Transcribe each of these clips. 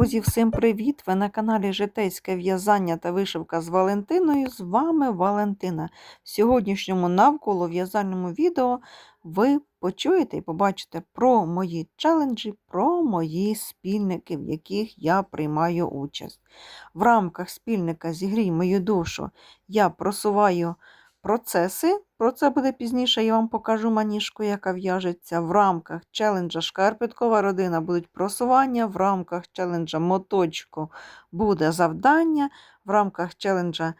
Друзі, всім привіт! Ви на каналі Житейське в'язання та вишивка з Валентиною. З вами Валентина. В сьогоднішньому навколо в'язальному відео ви почуєте і побачите про мої челенджі, про мої спільники, в яких я приймаю участь. В рамках спільника Зігрій мою душу я просуваю процеси. Про це буде пізніше, я вам покажу маніжку, яка в'яжеться. В рамках челенджа Шкарпеткова родина будуть просування, в рамках челенджа моточку буде завдання, в рамках челенджа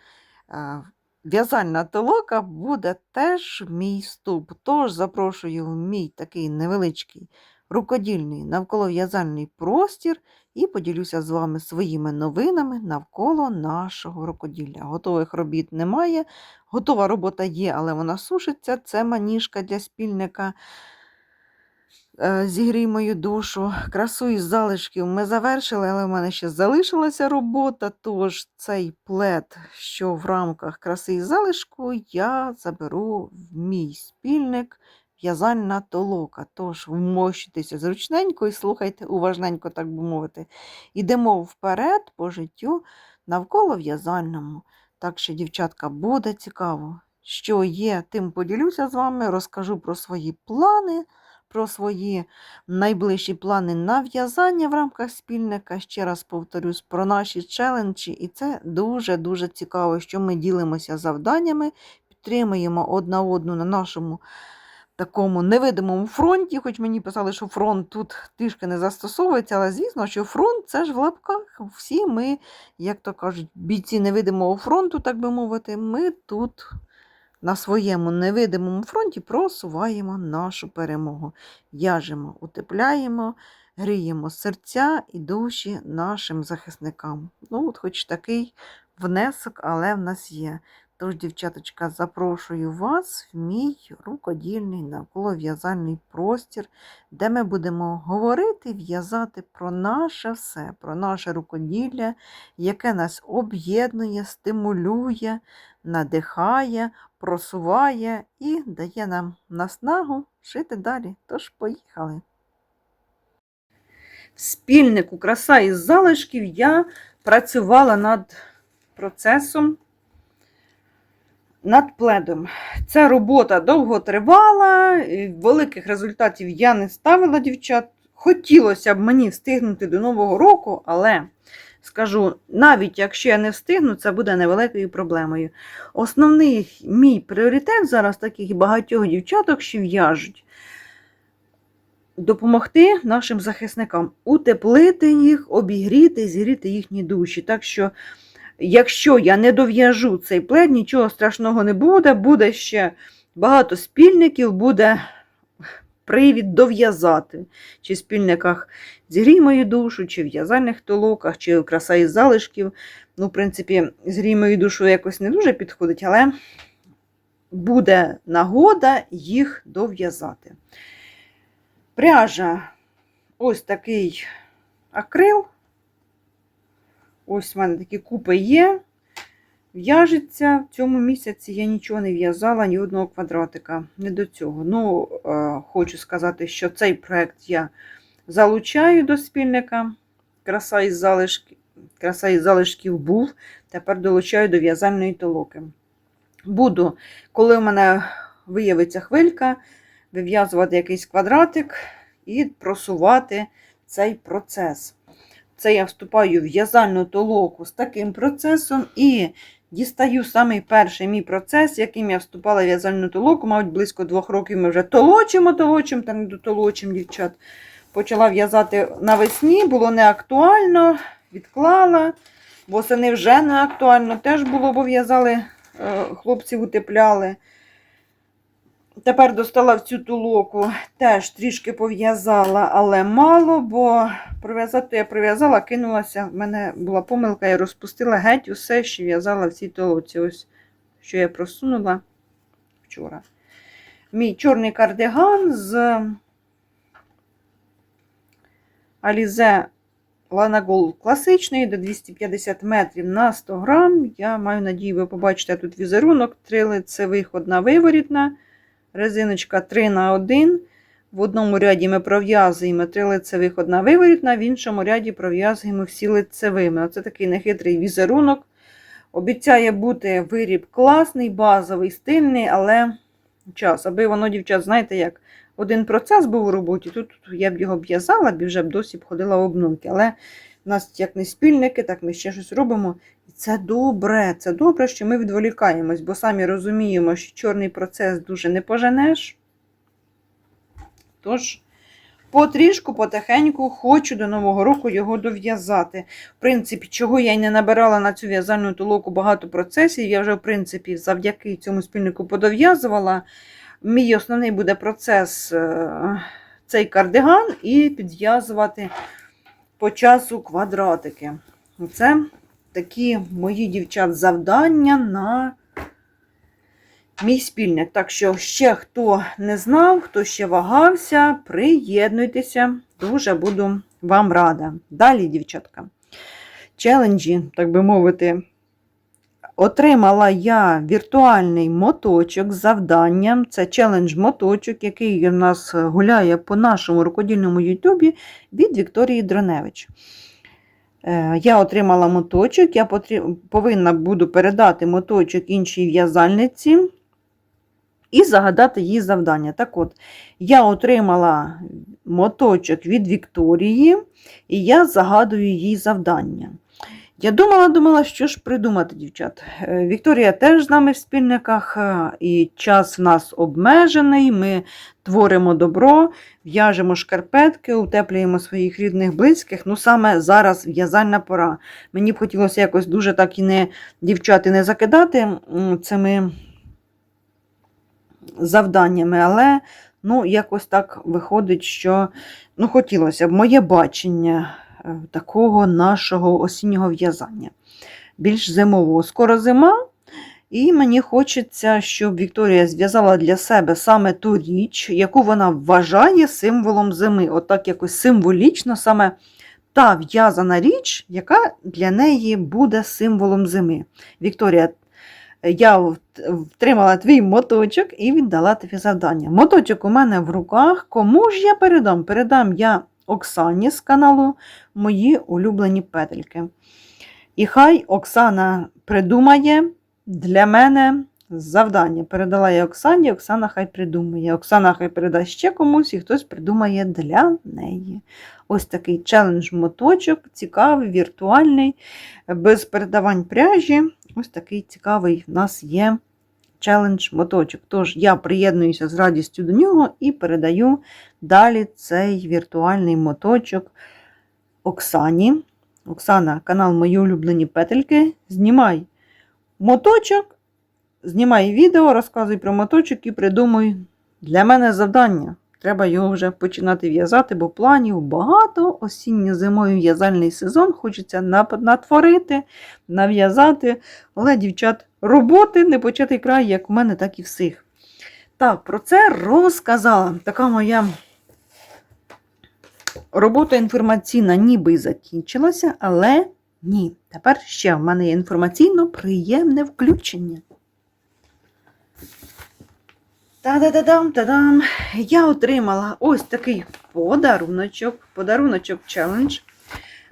е, в'язальна толока буде теж мій вступ. Тож запрошую в мій такий невеличкий рукодільний навколов'язальний простір і поділюся з вами своїми новинами навколо нашого рукоділля. Готових робіт немає. Готова робота є, але вона сушиться. Це маніжка для спільника. Е, Зігрій мою душу. Красу із залишків ми завершили, але в мене ще залишилася робота. Тож цей плед, що в рамках краси із залишку, я заберу в мій спільник в'язальна толока. Тож вмощуйтеся зручненько і слухайте уважненько, так би мовити. Ідемо вперед по життю навколо в'язальному. Так що, дівчатка, буде цікаво, що є, тим поділюся з вами, розкажу про свої плани, про свої найближчі плани на в'язання в рамках спільника. Ще раз повторюсь про наші челенджі, і це дуже-дуже цікаво, що ми ділимося завданнями, підтримуємо одна одну на нашому такому невидимому фронті, хоч мені писали, що фронт тут трішки не застосовується, але звісно, що фронт це ж в лапках. Всі ми, як то кажуть, бійці невидимого фронту, так би мовити, ми тут на своєму невидимому фронті просуваємо нашу перемогу. В'яжемо, утепляємо, гріємо серця і душі нашим захисникам. Ну, от хоч такий внесок, але в нас є. Тож, дівчаточка, запрошую вас в мій рукодільний навколов'язальний простір, де ми будемо говорити, в'язати про наше все, про наше рукоділля, яке нас об'єднує, стимулює, надихає, просуває і дає нам наснагу жити далі. Тож, поїхали. Спільнику краса із залишків я працювала над процесом над пледом. Ця робота довго тривала, великих результатів я не ставила, дівчат. Хотілося б мені встигнути до Нового року, але скажу, навіть якщо я не встигну, це буде невеликою проблемою. Основний мій пріоритет зараз таких багатьох дівчаток, що в'яжуть. Допомогти нашим захисникам утеплити їх, обігріти, зігріти їхні душі. Так що Якщо я не дов'яжу цей плед, нічого страшного не буде, буде ще багато спільників, буде привід дов'язати. Чи в спільниках зігрій мою душу, чи в в'язальних толоках, чи краса із залишків. Ну, в принципі, згрій мою душу якось не дуже підходить, але буде нагода їх дов'язати. Пряжа ось такий акрил. Ось в мене такі купи є. В'яжеться в цьому місяці я нічого не в'язала, ні одного квадратика. Не до цього. Ну, е, хочу сказати, що цей проект я залучаю до спільника. Краса із залишків, краса із залишків був. Тепер долучаю до в'язальної толоки. Буду, коли в мене виявиться хвилька, вив'язувати якийсь квадратик і просувати цей процес. Це я вступаю в в'язальну толоку з таким процесом і дістаю самий перший мій процес, яким я вступала в в'язальну толоку, мабуть, близько двох років ми вже толочимо, толочимо, та не дотолочимо, дівчат. Почала в'язати навесні, було не актуально, відклала. Восени вже не актуально, теж було, бо в'язали, е, хлопців утепляли. Тепер достала в цю тулоку, теж трішки пов'язала, але мало, бо пров'язати я прив'язала, кинулася. В мене була помилка, я розпустила геть усе, що в'язала в цій толоці. Ось що я просунула вчора. Мій чорний кардиган з Lana Gold класичний до 250 метрів на 100 грам. Я маю надію, ви побачите тут візерунок, три лицевих, одна виворітна резиночка 3 на 1 В одному ряді ми пров'язуємо три лицевих, одна виворітна, в іншому ряді пров'язуємо всі лицевими. Оце такий нехитрий візерунок. Обіцяє бути виріб класний, базовий, стильний, але час. Аби воно, дівчат, знаєте, як один процес був у роботі, тут я б його в'язала, і вже б досі б ходила в обновки. Але в нас як не спільники, так ми ще щось робимо. І це добре, це добре, що ми відволікаємось, бо самі розуміємо, що чорний процес дуже не поженеш. Тож, потрішку, потихеньку хочу до Нового року його дов'язати. В принципі, чого я й не набирала на цю в'язальну толоку багато процесів, я вже, в принципі, завдяки цьому спільнику подов'язувала. Мій основний буде процес е, цей кардиган і підв'язувати по часу квадратики. Це такі мої дівчат завдання на мій спільник. Так що ще хто не знав, хто ще вагався, приєднуйтеся, дуже буду вам рада. Далі, дівчатка, челенджі, так би мовити, отримала я віртуальний моточок з завданням. Це челендж-моточок, який у нас гуляє по нашому рукодільному Ютубі від Вікторії Дроневич. Е, Я отримала моточок, я повинна буду передати моточок іншій в'язальниці і загадати їй завдання. Так от, я отримала моточок від Вікторії, і я загадую їй завдання. Я думала, думала, що ж придумати, дівчат. Е, Вікторія теж з нами в спільниках, е, і час в нас обмежений. Ми творимо добро, в'яжемо шкарпетки, утеплюємо своїх рідних близьких. Ну, саме зараз в'язальна пора. Мені б хотілося якось дуже так і не дівчати не закидати цими завданнями, але ну, якось так виходить, що ну, хотілося б моє бачення е, такого нашого осіннього в'язання. Більш зимового. Скоро зима, і мені хочеться, щоб Вікторія зв'язала для себе саме ту річ, яку вона вважає символом зими. Отак якось символічно саме та в'язана річ, яка для неї буде символом зими. Вікторія, я втримала твій моточок і віддала тобі завдання. Моточок у мене в руках. Кому ж я передам? Передам я Оксані з каналу Мої улюблені петельки. І хай Оксана придумає для мене завдання. Передала я Оксані, Оксана хай придумає. Оксана хай передасть ще комусь, і хтось придумає для неї. Ось такий челендж-моточок, цікавий, віртуальний, без передавань пряжі. Ось такий цікавий в нас є челендж-моточок. Тож я приєднуюся з радістю до нього і передаю далі цей віртуальний моточок Оксані. Оксана, канал Мої улюблені петельки. Знімай моточок, знімай відео, розказуй про моточок і придумуй для мене завдання. Треба його вже починати в'язати, бо планів багато. Осінньо-зимовий в'язальний сезон хочеться натворити, нав'язати. Але, дівчат, роботи не початий край, як в мене, так і всіх. Так, про це розказала. Така моя робота інформаційна ніби закінчилася, але ні. Тепер ще в мене є інформаційно приємне включення. Та-да-да-дам, та-дам. Я отримала ось такий подаруночок, подаруночок челендж.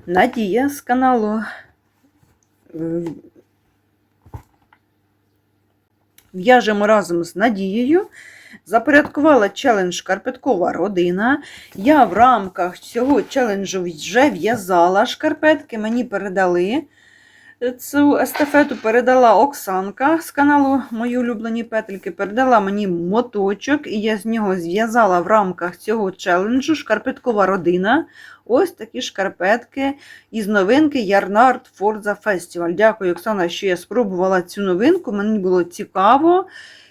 Надія з каналу В'яжемо разом з Надією. Запорядкувала челендж Шкарпеткова родина. Я в рамках цього челенджу вже в'язала шкарпетки, мені передали. Цю естафету передала Оксанка з каналу Мої улюблені петельки. Передала мені моточок, і я з нього зв'язала в рамках цього челенджу шкарпеткова родина. Ось такі шкарпетки із новинки Ярнард Форза Фестіваль. Дякую, Оксана, що я спробувала цю новинку. Мені було цікаво.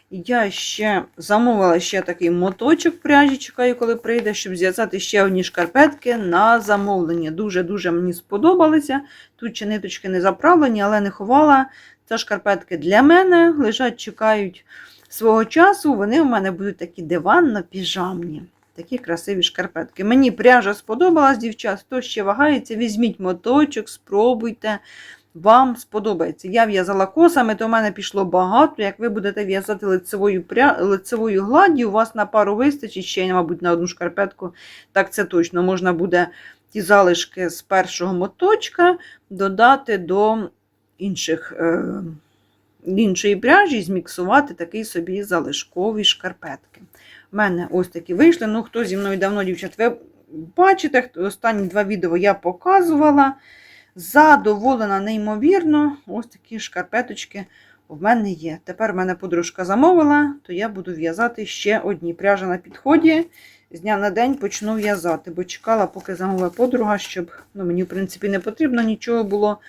Я ще замовила ще такий моточок пряжі, чекаю, коли прийде, щоб зв'язати ще одні шкарпетки на замовлення. Дуже-дуже мені сподобалися. Тут ще ниточки не заправлені, але не ховала. Це шкарпетки для мене. Лежать, чекають свого часу. Вони у мене будуть такі диванно-піжамні. Такі красиві шкарпетки. Мені пряжа сподобалась, дівчат. Хто ще вагається, візьміть моточок, спробуйте. Вам сподобається. Я в'язала косами, то в мене пішло багато. Як ви будете в'язати лицевою, пря... лицевою гладдю, у вас на пару вистачить ще, мабуть, на одну шкарпетку. Так це точно можна буде ті залишки з першого моточка додати до інших, е... іншої пряжі зміксувати такий собі залишкові шкарпетки. У мене ось такі вийшли. Ну, хто зі мною давно, дівчат, ви бачите, останні два відео я показувала. Задоволена, неймовірно, ось такі шкарпеточки в мене є. Тепер мене подружка замовила, то я буду в'язати ще одні. Пряжа на підході. З дня на день почну в'язати, бо чекала, поки замовила подруга, щоб ну, мені, в принципі, не потрібно нічого було,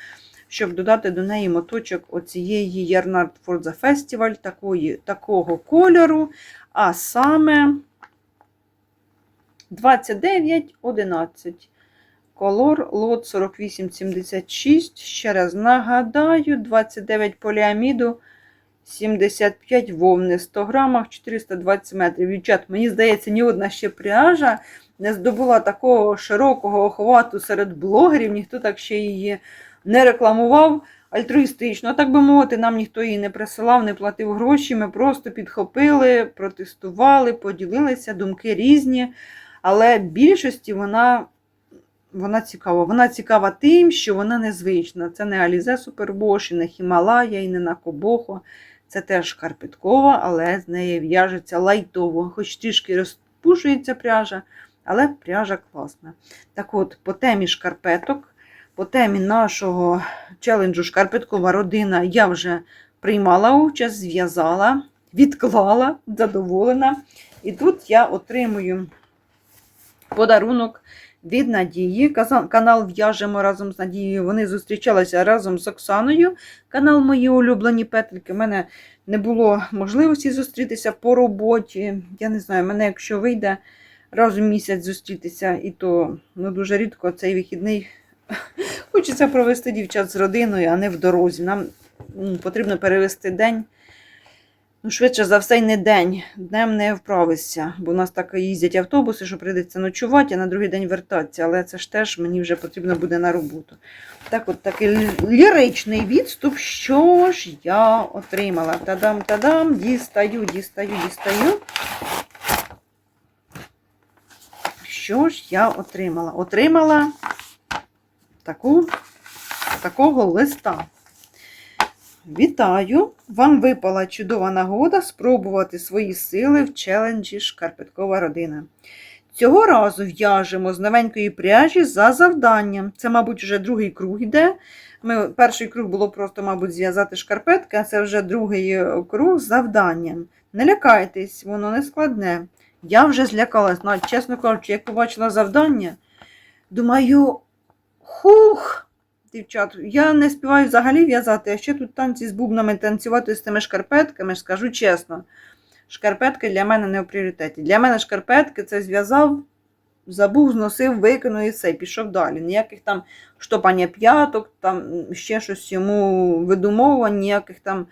щоб додати до неї моточок оцієї Ярнард Festival такої, такого кольору. А саме 29,11. Колор лот 4876. Ще раз нагадаю, 29 поліаміду, 75 вовни, 100 грамах, 420 метрів. Дівчат, мені здається, ні одна ще пряжа не здобула такого широкого охвату серед блогерів, ніхто так ще її не рекламував альтруїстично. Так би мовити, нам ніхто її не присилав, не платив гроші. Ми просто підхопили, протестували, поділилися, думки різні. Але більшості вона. Вона цікава. Вона цікава тим, що вона незвична. Це не Алізе Супербош, і не Хімалая, і не Накобохо. Це теж карпеткова, але з неї в'яжеться лайтово, хоч трішки розпушується пряжа, але пряжа класна. Так от, по темі шкарпеток, по темі нашого челенджу Шкарпеткова родина я вже приймала участь, зв'язала, відклала, задоволена. І тут я отримую подарунок від Надії. Канал В'яжемо разом з Надією. Вони зустрічалися разом з Оксаною. Канал Мої улюблені петельки. У мене не було можливості зустрітися по роботі. Я не знаю, мене, якщо вийде раз у місяць зустрітися, і то ну, дуже рідко цей вихідний. Хочеться провести дівчат з родиною, а не в дорозі. Нам потрібно перевести день. Ну, швидше за все, й не день. Днем не вправишся, бо у нас так їздять автобуси, що прийдеться ночувати, а на другий день вертатися. Але це ж теж мені вже потрібно буде на роботу. Так от такий ліричний відступ. Що ж я отримала? Тадам-тадам, дістаю, дістаю, дістаю. Що ж я отримала? Отримала таку, такого листа. Вітаю! Вам випала чудова нагода спробувати свої сили в челенджі Шкарпеткова родина. Цього разу в'яжемо з новенької пряжі за завданням. Це, мабуть, вже другий круг іде. Ми, перший круг було просто, мабуть, зв'язати шкарпетки, а це вже другий е, круг з завданням. Не лякайтесь, воно не складне. Я вже злякалась, навіть, чесно кажучи, як побачила завдання, думаю, хух! Дівчат, я не співаю взагалі в'язати, а ще тут танці з бубнами танцювати з цими шкарпетками, скажу чесно. Шкарпетки для мене не в пріоритеті. Для мене шкарпетки це зв'язав, забув, зносив, викинув і все, пішов далі. Ніяких там штопання п'яток, там ще щось йому видумовувань, ніяких там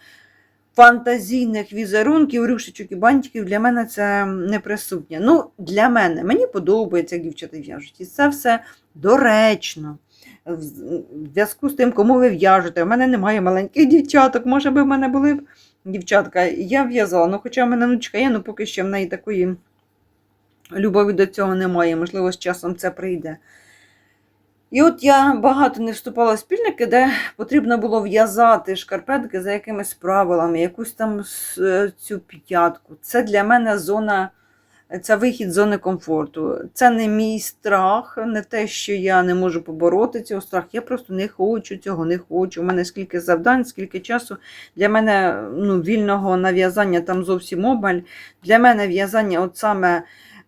фантазійних візерунків, рюшечок і бантиків для мене це не присутнє. Ну, для мене, мені подобається, як дівчата в'яжуть. І це все доречно в зв'язку з тим, кому ви в'яжете. У мене немає маленьких дівчаток, може би в мене були дівчатка. Я в'язала, ну хоча в мене внучка є, ну поки що в неї такої любові до цього немає. Можливо, з часом це прийде. І от я багато не вступала в спільники, де потрібно було в'язати шкарпетки за якимись правилами, якусь там цю п'ятку. Це для мене зона це вихід з зони комфорту. Це не мій страх, не те, що я не можу побороти цього страх. Я просто не хочу цього, не хочу. У мене скільки завдань, скільки часу. Для мене ну, вільного нав'язання там зовсім обмаль. Для мене в'язання, от саме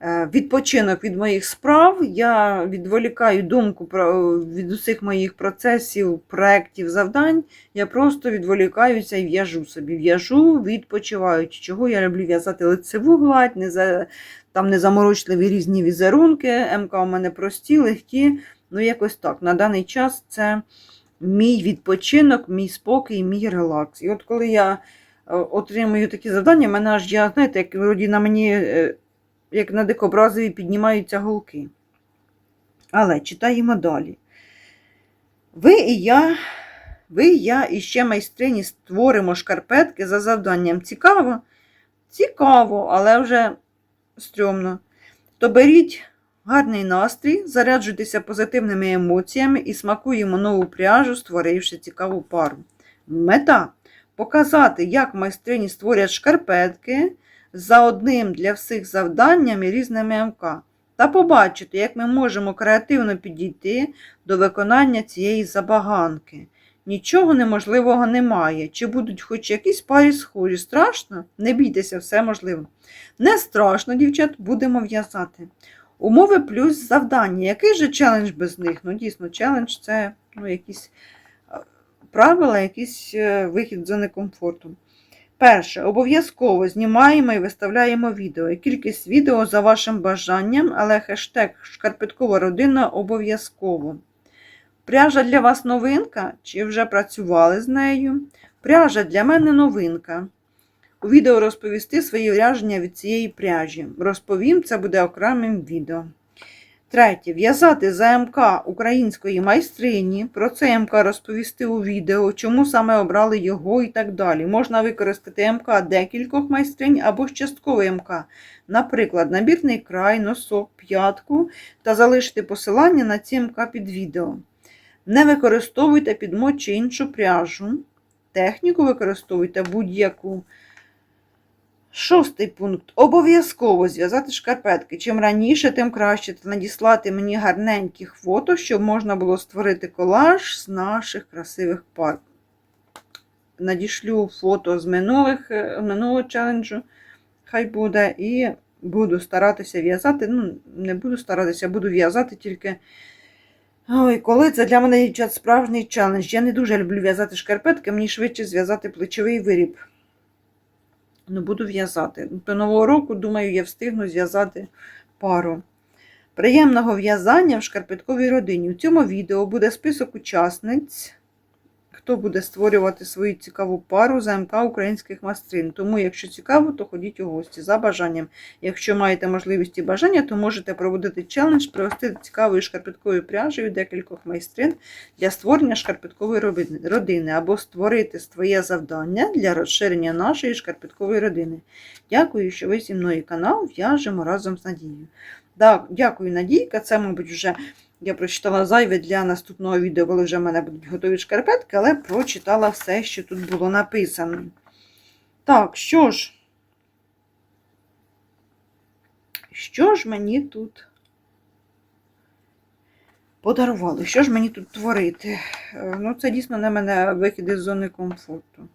відпочинок від моїх справ. Я відволікаю думку про, від усіх моїх процесів, проєктів, завдань. Я просто відволікаюся і в'яжу собі. В'яжу, відпочиваючи. Чого я люблю в'язати лицеву гладь, не за, там незаморочливі різні візерунки. МК у мене прості, легкі. Ну, якось так. На даний час це мій відпочинок, мій спокій, мій релакс. І от коли я е, отримую такі завдання, мене аж я, знаєте, як вроді мені, е, як на дикобразові, піднімаються голки. Але читаємо далі. Ви і я ви, я і ще майстрині створимо шкарпетки за завданням. Цікаво? Цікаво, але вже стрьомно. То беріть гарний настрій, заряджуйтеся позитивними емоціями і смакуємо нову пряжу, створивши цікаву пару. Мета показати, як майстрині створять шкарпетки за одним для всіх завданням і різними МК. Та побачити, як ми можемо креативно підійти до виконання цієї забаганки. Нічого неможливого немає. Чи будуть хоч якісь парі схожі? Страшно? Не бійтеся, все можливо. Не страшно, дівчат, будемо в'язати. Умови плюс завдання. Який же челендж без них? Ну, дійсно, челендж це ну, якісь правила, якийсь е, вихід з зони комфорту. Перше, обов'язково знімаємо і виставляємо відео. Кількість відео за вашим бажанням, але хештег шкарпеткова родина обов'язково. Пряжа для вас новинка, чи вже працювали з нею? Пряжа для мене новинка. У відео розповісти свої враження від цієї пряжі. Розповім, це буде окремим відео. Третє. В'язати за МК української майстрині. Про це МК розповісти у відео, чому саме обрали його і так далі. Можна використати МК декількох майстринь або ж частковий МК. Наприклад, набірний край, носок, п'ятку та залишити посилання на ці МК під відео. Не використовуйте підмот чи іншу пряжу. Техніку використовуйте будь-яку. Шостий пункт. Обов'язково зв'язати шкарпетки. Чим раніше, тим краще. Та надіслати мені гарненьких фото, щоб можна було створити колаж з наших красивих пар. Надішлю фото з минулих, е, минулого челенджу. Хай буде. І буду старатися в'язати. Ну, не буду старатися, буду в'язати тільки. Ой, коли це для мене справжній челендж. Я не дуже люблю в'язати шкарпетки, мені швидше зв'язати плечовий виріб. Ну, буду в'язати. До Нового року, думаю, я встигну зв'язати пару. Приємного в'язання в шкарпетковій родині. У цьому відео буде список учасниць, хто буде створювати свою цікаву пару за українських майстрин. Тому, якщо цікаво, то ходіть у гості за бажанням. Якщо маєте можливість і бажання, то можете проводити челендж, привести цікавою шкарпетковою пряжею декількох майстрин для створення шкарпеткової родини або створити своє завдання для розширення нашої шкарпеткової родини. Дякую, що ви зі мною канал в'яжемо разом з Надією. Так, дякую, Надійка. Це, мабуть, вже я прочитала зайве для наступного відео, коли вже в мене будуть готові шкарпетки, але прочитала все, що тут було написано. Так, що ж? Що ж мені тут подарували? Що ж мені тут творити? Е, Ну, це дійсно на мене вихід із зони комфорту.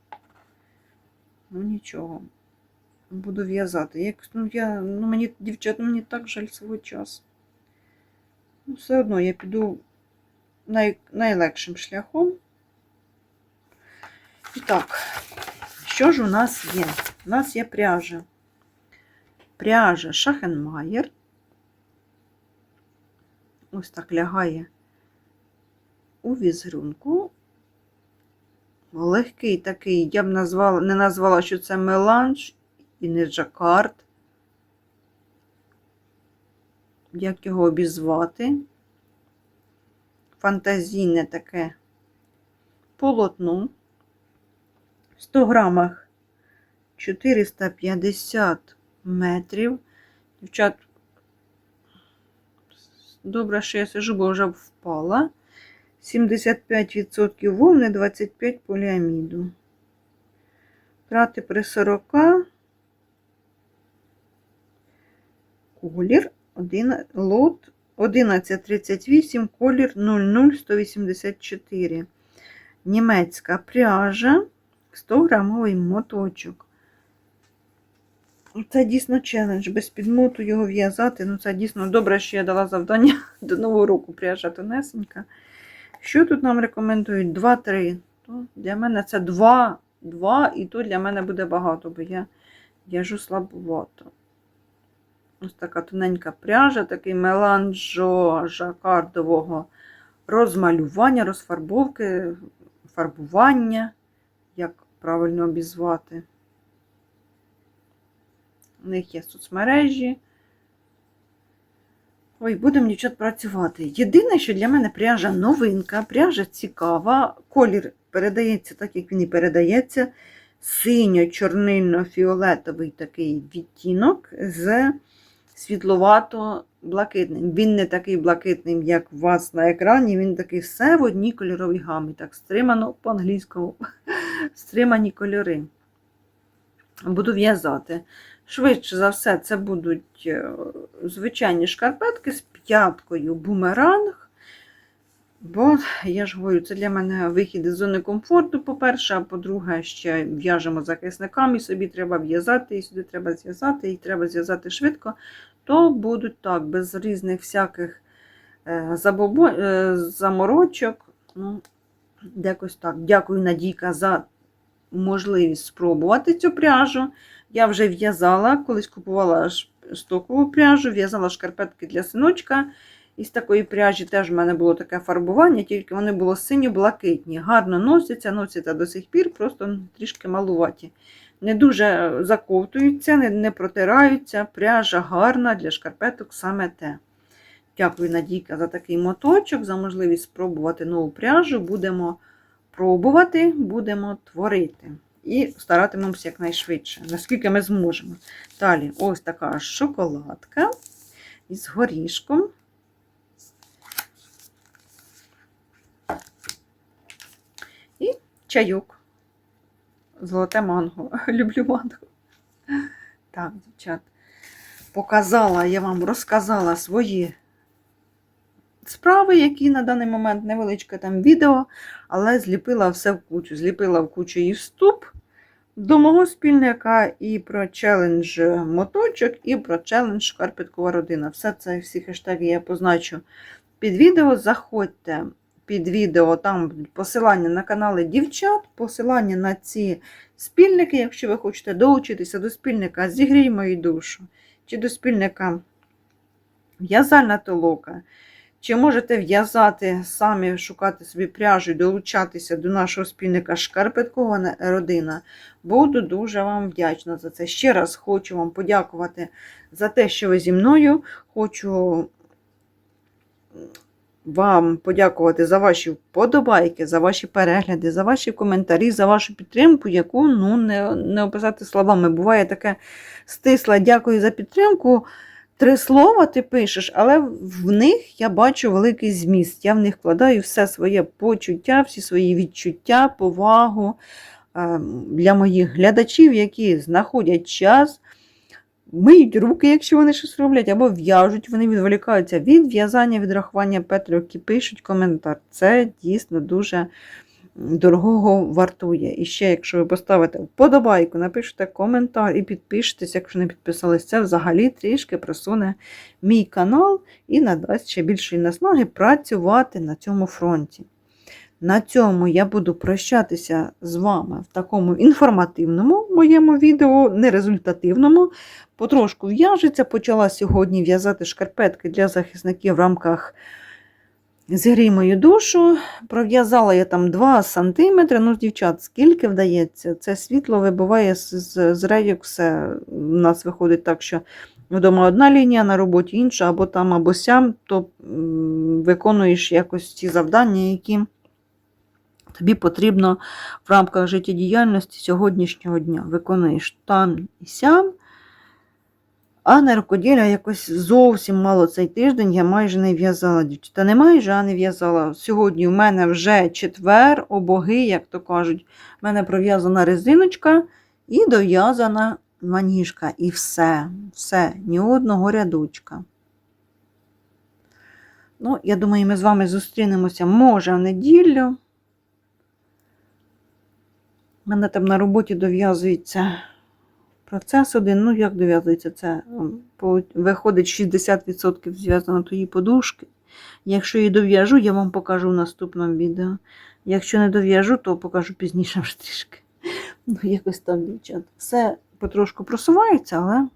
Ну, нічого. Буду в'язати. Як, ну, я, ну, мені, дівчат, мені так жаль свого часу. Ну, все одно я піду най, найлегшим шляхом. І так, що ж у нас є? У нас є пряжа. Пряжа Шахенмайер. Ось так лягає у візерунку. Легкий такий, я б назвала, не назвала, що це меланж і не жакард. Як його обізвати? Фантазійне таке полотно. В 100 грамах 450 метрів. Дівчат, добре, що я сижу, бо вже впала. 75% вовни, 25 поліаміду. Трати при 40. Колір 1, лот 1138, колір 00184. Німецька пряжа, 100 грамовий моточок. Це дійсно челендж. Без підмоту його в'язати. Ну, це дійсно добре, що я дала завдання до нового року пряжа тонесенька. Що тут нам рекомендують? 2-3. Для мене це 2, 2, і то для мене буде багато, бо я в'яжу слабовато. Ось така тоненька пряжа, такий меланжо жакардового розмалювання, розфарбовки, фарбування, як правильно обізвати. У них є соцмережі. Ой, будемо дівчат працювати. Єдине, що для мене пряжа новинка, пряжа цікава. Колір передається так, як він і передається. Синьо-чорнильно-фіолетовий такий відтінок з світловато-блакитним. Він не такий блакитним, як у вас на екрані, він такий все в одній кольоровій гамі. Так, стримано по-англійському. Стримані кольори. Буду в'язати. Швидше за все, це будуть е, звичайні шкарпетки з п'яткою бумеранг. Бо, я ж говорю, це для мене вихід із зони комфорту, по-перше, а по-друге, ще в'яжемо захисниками, собі треба в'язати, і сюди треба зв'язати, і треба зв'язати швидко, то будуть так, без різних всяких е, забобо... е, заморочок. Ну, якось так. Дякую, Надійка, за можливість спробувати цю пряжу. Я вже в'язала, колись купувала стокову пряжу, в'язала шкарпетки для синочка. Із такої пряжі теж в мене було таке фарбування, тільки вони було синьо-блакитні. Гарно носяться, носяться до сих пір, просто трішки малуваті. Не дуже заковтуються, не, не протираються. Пряжа гарна для шкарпеток саме те. Дякую, Надійка, за такий моточок, за можливість спробувати нову пряжу. Будемо пробувати, будемо творити. І старатимемося якнайшвидше, наскільки ми зможемо. Далі, ось така шоколадка із горішком. І чайок. Золоте манго. Люблю манго. Так, дівчат. Показала, я вам розказала свої справи, які на даний момент невеличке там відео, але зліпила все в кучу. Зліпила в кучу і вступ до мого спільника, і про челендж моточок, і про челендж Шкарпеткова родина. Все це, всі хештеги я позначу під відео. Заходьте під відео, там посилання на канали дівчат, посилання на ці спільники, якщо ви хочете долучитися до спільника Зігрій мою душу, чи до спільника В'язальна толока. Чи можете в'язати, самі шукати собі пряжу і долучатися до нашого спільника Шкарпеткова родина? Буду дуже вам вдячна за це. Ще раз хочу вам подякувати за те, що ви зі мною. Хочу вам подякувати за ваші вподобайки, за ваші перегляди, за ваші коментарі, за вашу підтримку, яку ну, не, не описати словами. Буває таке стисле дякую за підтримку. Три слова ти пишеш, але в них я бачу великий зміст. Я в них вкладаю все своє почуття, всі свої відчуття, повагу е, для моїх глядачів, які знаходять час, миють руки, якщо вони щось роблять, або в'яжуть, вони відволікаються від в'язання, від рахування петлюк і пишуть коментар. Це дійсно дуже дорогого вартує. І ще, якщо ви поставите вподобайку, напишете коментар і підпишетесь, якщо не підписались, це взагалі трішки просуне мій канал і надасть ще більшої наснаги працювати на цьому фронті. На цьому я буду прощатися з вами в такому інформативному моєму відео, не результативному. Потрошку в'яжеться. Почала сьогодні в'язати шкарпетки для захисників в рамках Зігрій мою душу. Пров'язала я там 2 см. Ну, дівчат, скільки вдається? Це світло вибиває з, з, рейок, у нас виходить так, що вдома одна лінія, на роботі інша, або там, або сям, то виконуєш якось ті завдання, які тобі потрібно в рамках життєдіяльності сьогоднішнього дня. Виконуєш там і сям. А на рукоділля якось зовсім мало цей тиждень я майже не в'язала дівчата. Не майже, а не в'язала. Сьогодні в мене вже четвер, обоги, як то кажуть. У мене пров'язана резиночка і дов'язана маніжка. І все, все, ні одного рядочка. Ну, я думаю, ми з вами зустрінемося, може, в неділю. Мене там на роботі дов'язується процес один. Ну, як дов'язується це? Виходить 60% зв'язано тої подушки. Якщо її дов'яжу, я вам покажу в наступному відео. Якщо не дов'яжу, то покажу пізніше вже трішки. Ну, якось так, дівчат. Все потрошку просувається, але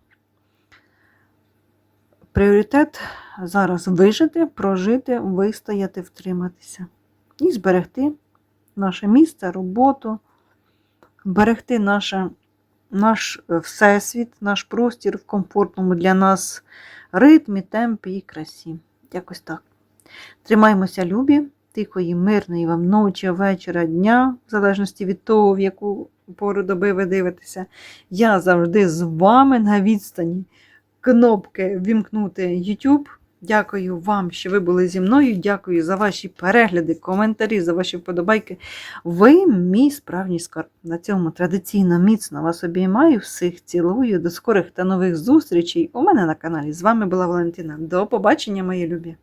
пріоритет зараз вижити, прожити, вистояти, втриматися. І зберегти наше місце, роботу, берегти наше наш е, всесвіт, наш простір в комфортному для нас ритмі, темпі і красі. Якось так. Тримаймося, любі, тихої, мирної вам ночі, вечора, дня, в залежності від того, в яку пору доби ви дивитеся. Я завжди з вами на відстані. Кнопки вімкнути YouTube. Дякую вам, що ви були зі мною. Дякую за ваші перегляди, коментарі, за ваші вподобайки. Ви мій справжній скарб. На цьому традиційно міцно вас обіймаю. Всіх цілую. До скорих та нових зустрічей у мене на каналі. З вами була Валентина. До побачення, мої любі!